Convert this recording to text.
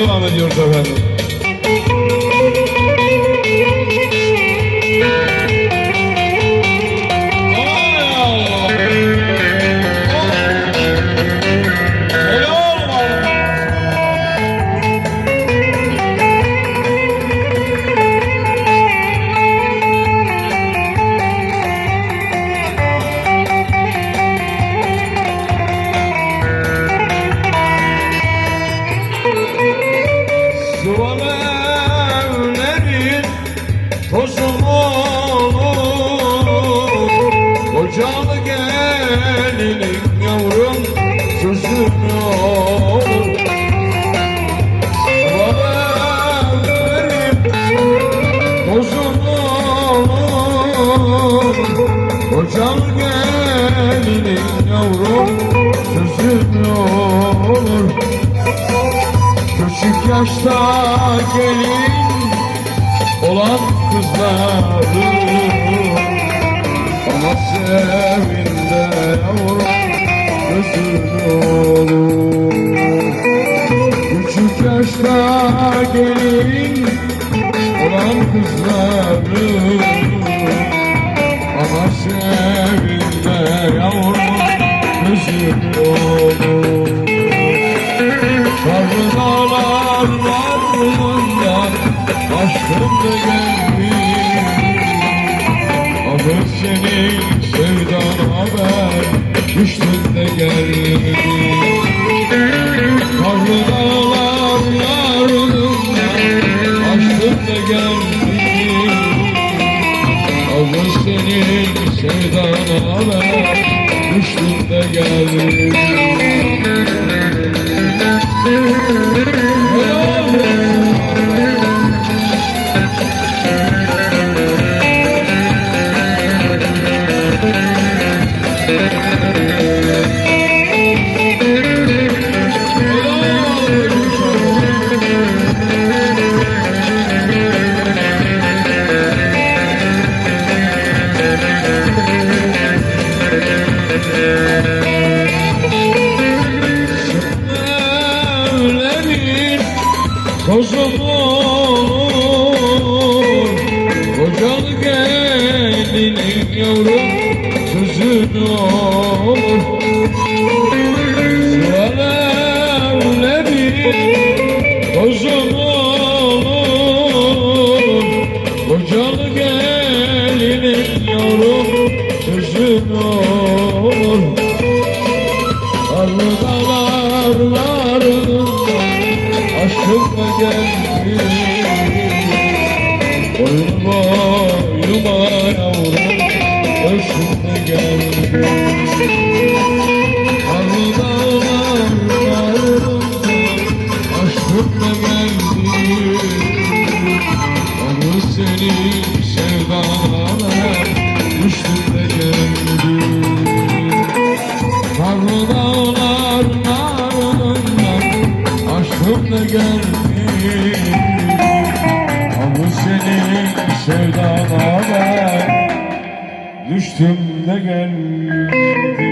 devam ediyoruz efendim. Olur. Kocalı gelinin yavrum sözün olur Sıvalı evlerin tozu olur. Kocalı gelinin yavrum sözün olur Küçük yaşta gelin kızları Ama sevinde yavrum Küçük yaşta gelin olan kızları Ama sevinde yavrum gözün olur Karlı dağlar varlığında aşkım Alır seni sevdan haber düştün de gelmiş Karlı dağlar aşkım da gelmiş Alır seni sevdan haber düştün de gelmiş Sıvalı evlerin tozu olur. Kocalı gelinin yavrum sözün olur. Karlı dağlarlarında aşkımla gelmiş. Boyun boyuma aşkımla gelmiş? Ama senin sevdana ben düştüm de geldim